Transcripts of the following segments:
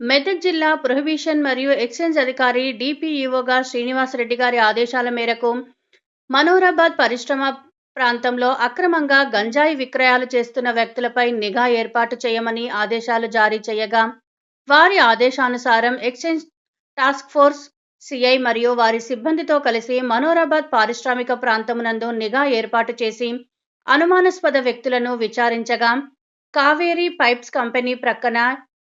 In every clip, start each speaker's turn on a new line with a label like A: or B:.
A: మెదక్ జిల్లా ప్రొహిబిషన్ మరియు ఎక్స్చేంజ్ అధికారి డిపిఈఓగా శ్రీనివాసరెడ్డి గారి ఆదేశాల మేరకు మనోరాబాద్ పరిశ్రమ ప్రాంతంలో అక్రమంగా గంజాయి విక్రయాలు చేస్తున్న వ్యక్తులపై నిఘా ఏర్పాటు చేయమని ఆదేశాలు జారీ చేయగా వారి ఆదేశానుసారం ఎక్స్చేంజ్ టాస్క్ ఫోర్స్ సిఐ మరియు వారి సిబ్బందితో కలిసి మనోరాబాద్ పారిశ్రామిక ప్రాంతమునందు నిఘా ఏర్పాటు చేసి అనుమానాస్పద వ్యక్తులను విచారించగా కావేరీ పైప్స్ కంపెనీ ప్రక్కన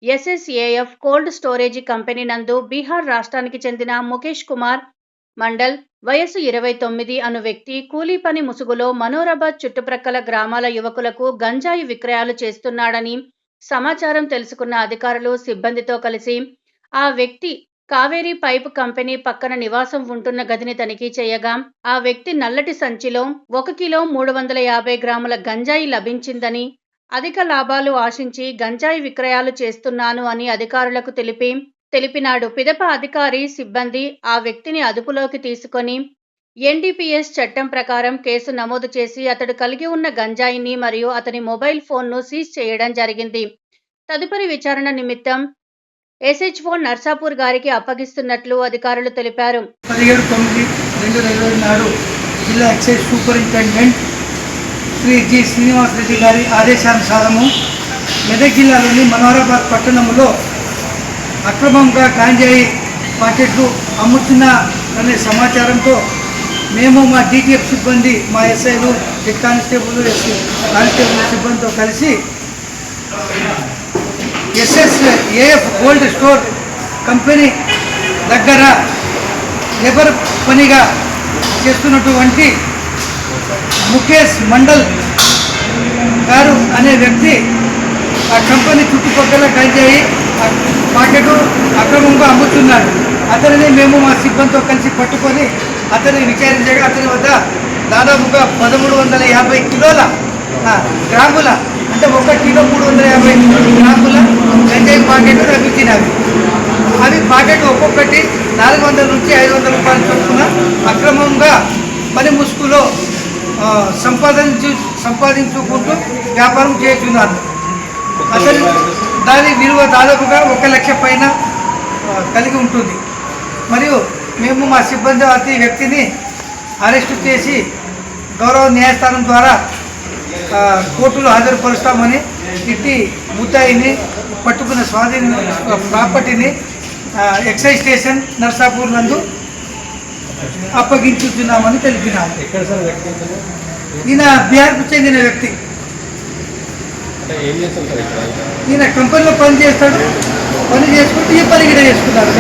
A: ఎస్ఎస్ఏఎఫ్ కోల్డ్ స్టోరేజీ కంపెనీ నందు బీహార్ రాష్ట్రానికి చెందిన ముఖేష్ కుమార్ మండల్ వయసు ఇరవై తొమ్మిది అను వ్యక్తి కూలీ పని ముసుగులో మనోరాబాద్ చుట్టుప్రక్కల గ్రామాల యువకులకు గంజాయి విక్రయాలు చేస్తున్నాడని సమాచారం తెలుసుకున్న అధికారులు సిబ్బందితో కలిసి ఆ వ్యక్తి కావేరీ పైప్ కంపెనీ పక్కన నివాసం ఉంటున్న గదిని తనిఖీ చేయగా ఆ వ్యక్తి నల్లటి సంచిలో ఒక కిలో మూడు వందల యాభై గ్రాముల గంజాయి లభించిందని అధిక లాభాలు ఆశించి గంజాయి విక్రయాలు చేస్తున్నాను అని అధికారులకు తెలిపి తెలిపినాడు. పిదప అధికారి సిబ్బంది ఆ వ్యక్తిని అదుపులోకి తీసుకొని ఎన్డీపీఎస్ చట్టం ప్రకారం కేసు నమోదు చేసి అతడు కలిగి ఉన్న గంజాయిని మరియు అతని మొబైల్ ఫోన్ను సీజ్ చేయడం జరిగింది. తదుపరి విచారణ నిమిత్తం ఎస్హెచ్ఓ నర్సాపూర్ గారికి అప్పగిస్తున్నట్లు అధికారులు తెలిపారు.
B: పదిహేడు తొమ్మిది రెండు వేల ఇరవై నాడు జిల్లా excise superintendent Shri G Srinivasareddy గారి ఆదేశానుసారము మెదక్ జిల్లాలోని మనోహరాబాద్ పట్టణంలో అక్రమంగా గాంజాయి పాకెట్లు అమ్ముతున్న అనే సమాచారంతో మేము మా డిటిఎఫ్ సిబ్బంది మా ఎస్ఐలు హెడ్ కానిస్టేబుల్ ఎస్ఐ కానిస్టేబుల్ సిబ్బందితో కలిసి SS AF gold store company దగ్గర లేబర్ పనిగా చేస్తున్నటువంటి ముఖేష్ మండల్ గారు అనే వ్యక్తి ఆ కంపెనీ చుట్టుపక్కల గంజాయి ఆ పాకెట్ అక్రమంగా అమ్ముతున్నాడు అతనిని మేము మా సిబ్బందితో కలిసి పట్టుకొని అతన్ని విచారించగా అతని వద్ద దాదాపుగా పదమూడు వందల యాభై కిలోల గ్రాముల అంటే ఒక కిలో మూడు వందల యాభై గ్రాముల గంజాయి పాకెట్ లభించినవి. అవి పాకెట్ ఒక్కొక్కటి నాలుగు వందల నుంచి ఐదు వందల రూపాయలు చొప్పున అక్రమంగా పని ముసుగులో సంపాదించు సంపాదించుకుంటూ వ్యాపారం చేస్తున్నారు. అసలు దాని విలువ దాదాపుగా ఒక లక్ష పైన కలిగి ఉంటుంది. మరియు మేము మా సిబ్బంది అతి వ్యక్తిని అరెస్టు చేసి గౌరవ న్యాయస్థానం ద్వారా కోర్టులో హాజరుపరుస్తామని ఇట్టి ముద్దాయిని పట్టుకున్న స్వాధీన ప్రాపర్టీని ఎక్సైజ్ స్టేషన్ నర్సాపూర్ నందు అప్పగించుతున్నామని
C: ఇతను?
B: ఈయన బీహార్కు చెందిన వ్యక్తి. ఈయన కంపెనీలో పని చేస్తాడు పని చేసుకుంటూ ఈ పని కూడా చేసుకున్నాడు